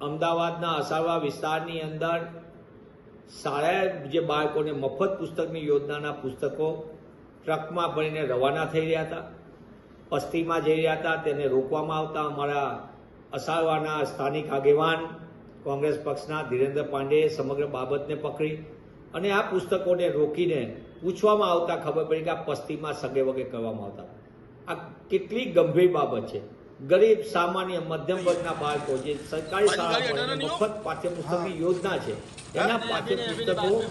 અમદાવાદના અસારવા વિસ્તારની અંદર શાળાએ જે બાળકોને મફત પુસ્તકની યોજનાના પુસ્તકો ટ્રકમાં ભરીને રવાના થઈ રહ્યા હતા પસ્તીમાં જઈ રહ્યા હતા, તેને રોકવામાં આવતા અમારા અસારવાના સ્થાનિક આગેવાન, કોંગ્રેસ પક્ષના ધીરેન્દ્ર પાંડેએ સમગ્ર બાબતને પકડી અને આ પુસ્તકોને રોકીને પૂછવામાં આવતા ખબર પડી કે આ પસ્તીમાં સગે વગે કરવામાં આવતા. આ કેટલી ગંભીર બાબત છે. ગરીબ સામાન્ય મધ્યમ વર્ગના બાળકો જે સરકારી શાળામાં મફત પાઠ્યપુસ્તકની યોજના છે. એના પાઠ્યપુસ્તકો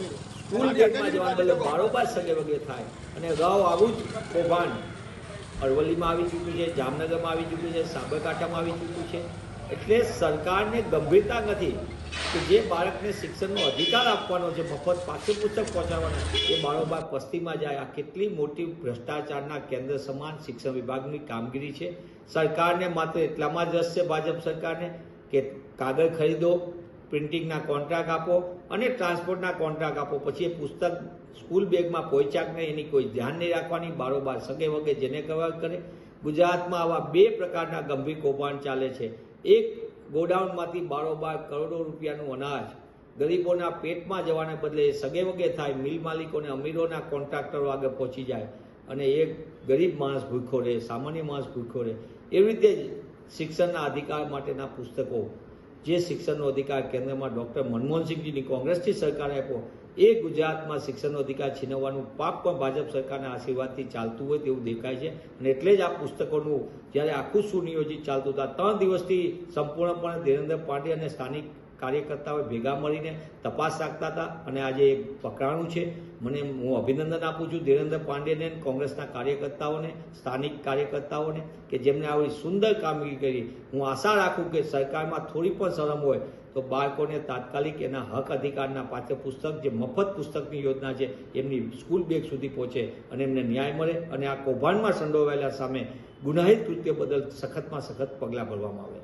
સ્કૂલ ગેટમાં જવા બદલે બારોબાર સગે વગે થાય. અને અગાઉ આવું જ કૌભાંડ. અરવલ્લીમાં આવી ચૂક્યું છે જામનગરમાં આવી ચૂક્યું છે સાબરકાંઠામાં આવી ચૂક્યું છે. એટલે સરકારને ગંભીરતા નથી કે જે બાળકને શિક્ષણનો અધિકાર આપવાનો છે, મફત પાઠ્યપુસ્તક પહોંચાડવાના એ બારોબાર પસ્તીમાં જાય. આ કેટલી મોટી ભ્રષ્ટાચારના કેન્દ્ર સમાન શિક્ષણ વિભાગની કામગીરી છે. સરકારને માત્ર એટલામાં જ રસ છે, ભાજપ સરકારને, કે કાગળ ખરીદો, પ્રિન્ટિંગના કોન્ટ્રાક્ટ આપો અને ટ્રાન્સપોર્ટના કોન્ટ્રાક્ટ આપો. પછી એ પુસ્તક સ્કૂલ બેગમાં પહોંચ્યા નહીં, એની કોઈ ધ્યાન નહીં રાખવાની. બારોબાર સગે વગે જેને કહેવા કરે. ગુજરાતમાં આવા બે પ્રકારના ગંભીર કૌભાંડ ચાલે છે. એક ગોડાઉનમાંથી બારોબાર કરોડો રૂપિયાનું અનાજ ગરીબોના પેટમાં જવાને બદલે સગે વગે થાય મિલ માલિકોને અમીરોના કોન્ટ્રાક્ટરો આગળ પહોંચી જાય અને એ ગરીબ માણસ ભૂખો રહે, સામાન્ય માણસ ભૂખો રહે. એવી રીતે જ શિક્ષણના અધિકાર માટેના પુસ્તકો, જે શિક્ષણનો અધિકાર કેન્દ્રમાં ડૉક્ટર મનમોહનસિંહજીની કોંગ્રેસથી સરકારે આપ્યો એ ગુજરાતમાં શિક્ષણનો અધિકાર છીનવવાનું પાપ પણ ભાજપ સરકારના આશીર્વાદથી ચાલતું હોય તેવું દેખાય છે. અને એટલે જ આ પુસ્તકોનું જ્યારે આખું સુનિયોજિત ચાલતું હતા. ત્રણ દિવસથી સંપૂર્ણપણે ધીરેન્દ્ર પાંડે અને સ્થાનિક કાર્યકર્તાઓ ભેગા મળીને તપાસ રાખતા હતા અને આજે એ પકડાણું છે. મને હું અભિનંદન આપું છું ધીરેન્દ્ર પાંડેને કોંગ્રેસના કાર્યકર્તાઓને, સ્થાનિક કાર્યકર્તાઓને કે જેમને આવી સુંદર કામગીરી કરી. હું આશા રાખું કે સરકારમાં થોડી પણ શરમ હોય તો બાળકોને તાત્કાલિક એના હક અધિકારના પાઠ્યપુસ્તક જે મફત પુસ્તકની યોજના છે, એમની સ્કૂલ બેગ સુધી પહોંચે અને એમને ન્યાય મળે અને આ કૌભાંડમાં સંડોવાયેલા સામે ગુનાહિત કૃત્ય બદલ સખતમાં સખત પગલાં ભરવામાં આવે.